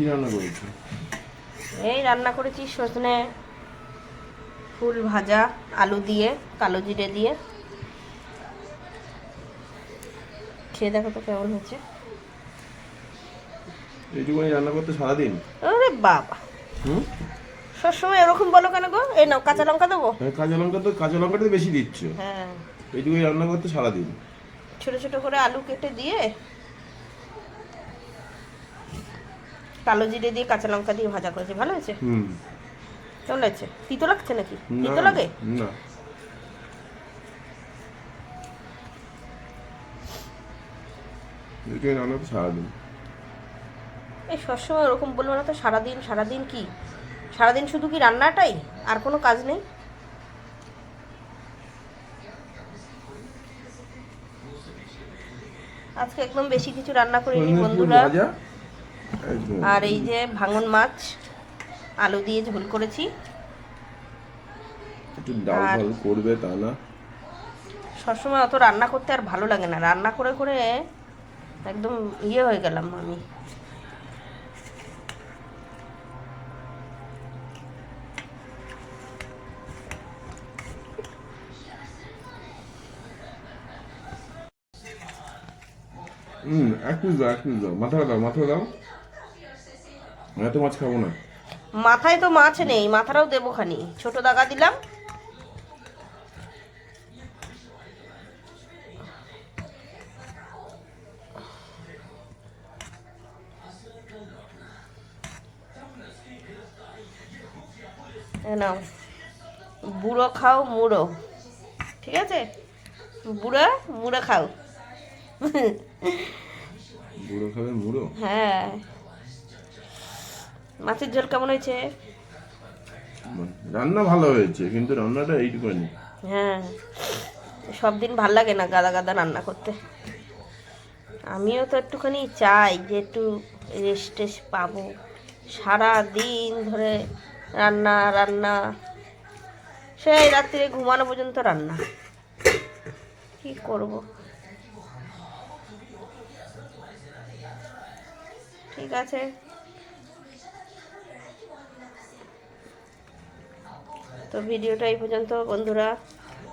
কি রান্না করেছ? এই রান্না করেছি সজনে ফুল ভাজা আলু দিয়ে কালো জিরে দিয়ে। খেয়ে দেখো তো কেমন হয়েছে। এইটুকুনি রান্না করতে সারাদিন? আরে বাবা। হুম? সবসময় এরকম বলো কেন গো? এই নাও কাঁচা লঙ্কা দেবো? হ্যাঁ, কাঁচা লঙ্কা তো কাঁচা লঙ্কাটা বেশি দিচ্ছ। হ্যাঁ। এইটুকুনি রান্না করতে সারাদিন। ছোট ছোট করে আলু কেটে দিয়ে কালো জিরে দিয়ে কাঁচা লঙ্কা দিয়ে ভাজা করেছি ভালো আছে হুম। কেমন লাগছে তিতো লাগছে নাকি? তিতো লাগে? না। এইটুকুনি রান্না সারাদিন। এই সবসময় ওরকম বলব না তো সারাদিন সারাদিন কি? সারাদিন শুধু কি রান্নাটাই? আর কোনো কাজ নেই? আজকে একদম বেশি কিছু রান্না করিনি বন্ধুরা। ভাজা? একদম আর এই যে ভাঙন মাছ আলু দিয়ে ঝোল করেছি। একটু ডাল করবে তা না। সবসময় অত রান্না করতে আর ভালো লাগে না। রান্না করে করে একদম ইয়ে হয়ে গেলাম আমি। হুম এক পিস দাও এক পিস দাও। মাথা দাও মাথা দাও। এত মাছ খাব না। মাথায় তো মাছ নেই মাথাটাও দেবো খানি। ছোট দাগা দিলাম। নাও। বুড়ো খাও মুড়ো। ঠিক আছে? বুড়ো মুড়ো খাও। বুড়ো খাবে মুড়ো? হ্যাঁ। মাছের ঝোল কেমন হয়েছে? রান্না ভালো হয়েছে কিন্তু রান্নাটা এইটুকুনি। হ্যাঁ সব দিন ভালো লাগে না গাদা গাদা রান্না করতে। আমিও তো একটুখানি চাই যে একটু রেস্ট টেস্ট পাবো। সারা দিন ধরে রান্না রান্না। সেই রাত্রে ঘুমানো পর্যন্ত রান্না। কি করব? ঠিক আছে। তো ভিডিওটা এই পর্যন্ত বন্ধুরা।